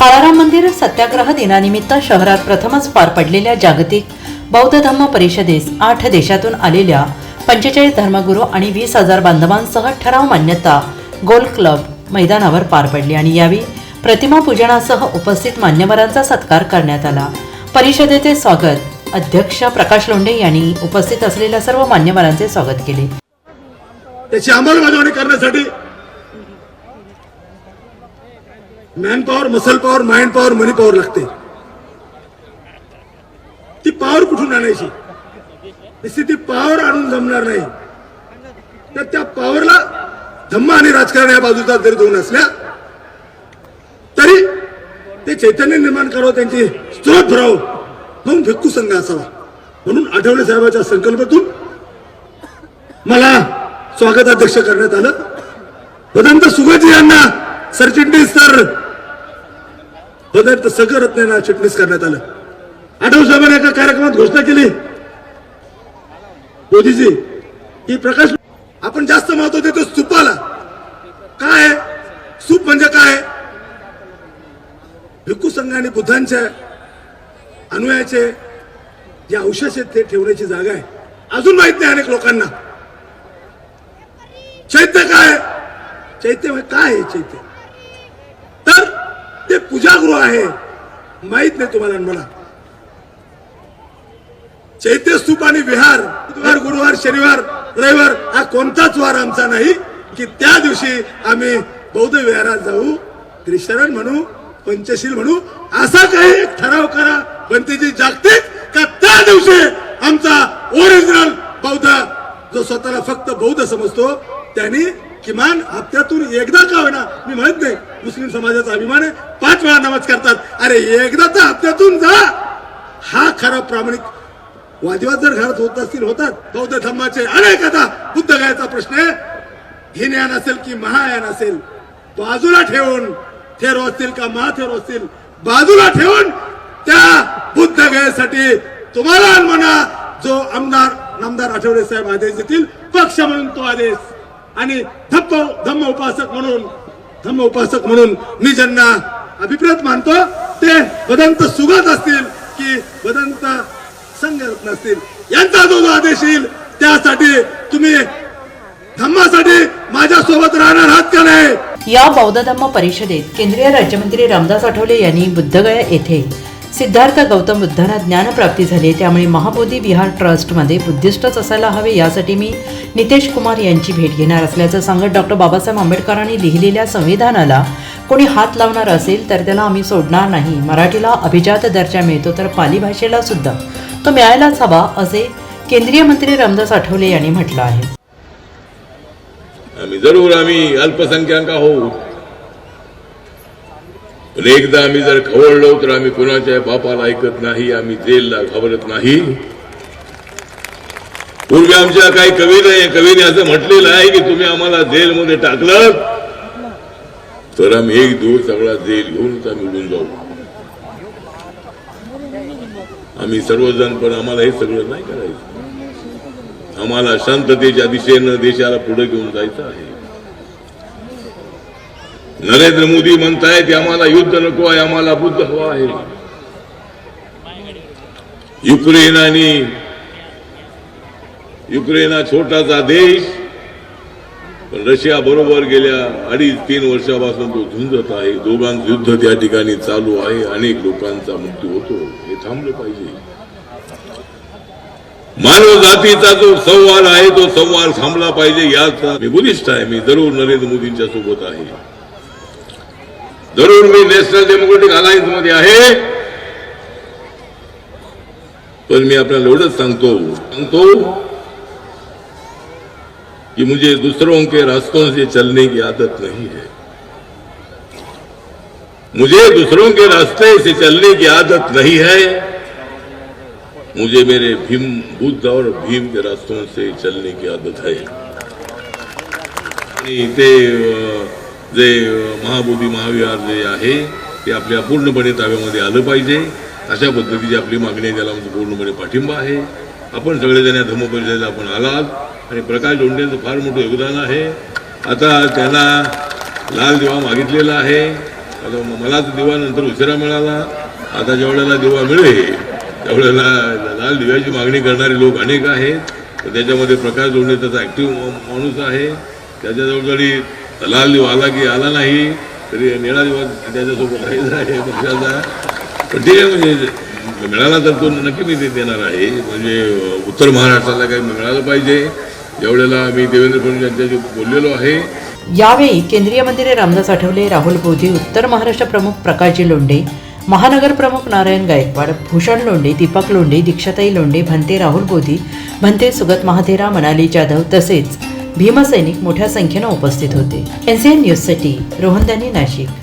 काळाराम मंदिर सत्याग्रह दिनानिमित्त शहरात प्रथमच पार पडलेल्या जागतिक बौद्ध धम्म परिषदेस आठ देशातून आलेल्या पंचेचाळीस धर्मगुरू आणि वीस हजार बांधवांसह ठराव मान्यता गोल क्लब मैदानावर पार पडली आणि यावेळी प्रतिमा पूजनासह उपस्थित मान्यवरांचा सत्कार करण्यात आला. परिषदेचे स्वागत अध्यक्ष प्रकाश लोंढे यांनी उपस्थित असलेल्या सर्व मान्यवरांचे स्वागत केले. त्याची अंमलबजावणी करण्यासाठी man power muscle power mind power money power लागते. ती पॉवर कुठून आणायची? नुसती ती पॉवर आणून जमणार नाही. तर त्या पॉवरला धम्म आणि राजकारण या बाजूचा जरी दोन असल्या तरी ते चैतन्य निर्माण करावं त्यांची स्त्रोत भरावं म्हणून भिक्खू संघ असावा. म्हणून आठवले साहेबाच्या संकल्पातून मला स्वागताध्यक्ष करण्यात आलं. वदंत सुगजी यांना सरचिटणीस तर पदार्थ सगरत्नेना चिटणीस करण्यात आलं. आठव साहेबांनी एका कार्यक्रमात घोषणा केली. मोदीजी की प्रकाश आपण जास्त महत्त्व देतो सुपाला. काय? आहे? म्हणजे काय? भिक्खू संघ आणि बुद्धांच्या अनुयायाचे जे अवशेष आहेत ते ठेवण्याची जागा आहे. अजून माहीत नाही अनेक लोकांना. चैत्य काय? चैत्य म्हणजे काय आहे चैत्य? ते पूजागृह आहे. माहीत नाही तुम्हाला मला. चैत्य स्तूप आणि विहार बुधवार गुरुवार शनिवार रविवार हा कोणताच वार आमचा नाही की त्या दिवशी आम्ही बौद्ध विहारात जाऊ त्रिशरण म्हणू पंचशील म्हणू असा काही एक ठराव करा. बनतेची जागतिक का त्या दिवशी आमचा ओरिजिनल बौद्ध जो स्वतःला फक्त बौद्ध समजतो त्यांनी किमान हप्त्यातून एकदा का होईना मी म्हणत नाही मुस्लिम समाजाचा अभिमान आहे पाच वेळा नमाज करतात. अरे एकदा तर हप्त्यातून जा. हा खरा प्रामाणिक वादविवाद जर घरात होत असतील होतात. बौद्ध धम्माचे अनेक आता बुद्ध गायचा प्रश्न आहे. हिनयान असेल की महायान असेल बाजूला ठेवून थेरो असतील का महाथेरो असतील बाजूला ठेवून त्या बुद्ध गायसाठी तुम्हाला म्हणा जो आमदार नामदार आठवले साहेब आदेश देतील पक्ष म्हणून तो आदेश. आणि धप्प धम्म उपासक म्हणून धम्म उपासक म्हणून मी ज्यांना अभिप्रेत मानतो ते बदंत सुगत असतील की बदंत संघरत्न असतील यांचा जो जो आदेश येईल त्यासाठी तुम्ही धम्मासाठी माझ्या सोबत राहणार आहात का नाही? या बौद्ध धम्म परिषदेत केंद्रीय राज्यमंत्री रामदास आठवले यांनी बुद्धगया येथे सिद्धार्थ गौतम बुद्धांना ज्ञानप्राप्ती झाली. त्यामुळे महाबोधी विहार ट्रस्टमध्ये बुद्धिस्टच असायला हवे यासाठी मी नितेश कुमार यांची भेट घेणार असल्याचं सांगत डॉक्टर बाबासाहेब आंबेडकरांनी लिहिलेल्या संविधानाला कोणी हात लावणार असेल तर त्याला आम्ही सोडणार नाही. मराठीला अभिजात दर्जा मिळतो तर पाली भाषेला सुद्धा. तो मिळायलाच हवा असे केंद्रीय मंत्री रामदास आठवले यांनी म्हटलं आहे. जरूर आम्ही अल्पसंख्याक आहोत पण एकदा आम्ही जर खवळलो तर आम्ही कुणाच्या बापाला ऐकत नाही आम्ही जेलला घाबरत नाही. पूर्वी आमच्या काही कवीने कवीने असं म्हटलेलं आहे की तुम्ही आम्हाला जेलमध्ये टाकलं तर आम्ही एक दिवस सगळा जेल घेऊनच आम्ही उडून जाऊ. आम्ही सर्वजण पण आम्हाला हे सगळं नाही करायचं. आम्हाला शांततेच्या दिशेनं देशाला पुढे घेऊन जायचं आहे. नरेंद्र मोदी म्हणतायत आम्हाला युद्ध नको आहे आम्हाला बुद्ध हवा आहे. युक्रेन आणि युक्रेन हा छोटासा देश पण रशिया बरोबर गेल्या अडीच तीन वर्षापासून तो झुंजत आहे. दोघांचं युद्ध त्या ठिकाणी चालू आहे. अनेक लोकांचा मृत्यू होतो. हे थांबलं पाहिजे. मानव जातीचा जो संवाद आहे तो संवाद थांबला पाहिजे. याचा मी बुद्धिस्ट आहे. मी जरूर नरेंद्र मोदींच्या सोबत आहे. ज़रूर मी नॅशनल डेमोक्रेटिक अलायन्स मध्ये सांगतो कि मुझे दूसरों के रास्तों से चलने की आदत नहीं है. मुझे दूसरों के रास्ते से चलने की आदत नहीं है. मुझे मेरे भीम बुद्ध और भीम के रास्तों से चलने की आदत है. जे महाबोधी महाविहार जे आहे ते आपल्या पूर्णपणे ताब्यामध्ये आलं पाहिजे. अशा पद्धतीची आपली मागणी आहे त्याला आमचा पूर्णपणे पाठिंबा आहे. आपण सगळेजण या धर्मपरिषदेला आपण आलात आणि प्रकाश लोंढेंचं फार मोठं योगदान आहे. आता त्यांना लाल दिवा मागितलेला आहे. आता मला तर दिवा नंतर उशिरा मिळाला. आता ज्या वेळेला दिवा मिळेल त्यावेळेला लाल दिव्याची मागणी करणारे लोक अनेक आहेत. तर त्याच्यामध्ये प्रकाश जोडणे त्याचा ॲक्टिव्ह माणूस आहे. त्याच्याजवळ लाल दिवा आला की आला नाही तरी निळा दिवा त्याच्यासोबत राहिला आहे पक्षाचा. पण ठीक आहे म्हणजे मिळाला तर तो नक्की मी ते देणार आहे. म्हणजे उत्तर महाराष्ट्राला काही मिळालं पाहिजे. एवढ्याला मी देवेंद्र फडणवीस यांच्याशी बोललेलो आहे. यावेळी केंद्रीय मंत्री रामदास आठवले राहुल बोधी उत्तर महाराष्ट्र प्रमुख प्रकाशजी लोंढे महानगर प्रमुख नारायण गायकवाड भूषण लोंढे दीपक लोंढे दीक्षाताई लोंढे भंते राहुल बोधी भंते सुगत महाथेरा मनाली जाधव तसेच भीमसैनिक मोठ्या संख्येनं उपस्थित होते. एनसीएन न्यूजसाठी रोहनदानी नाशिक.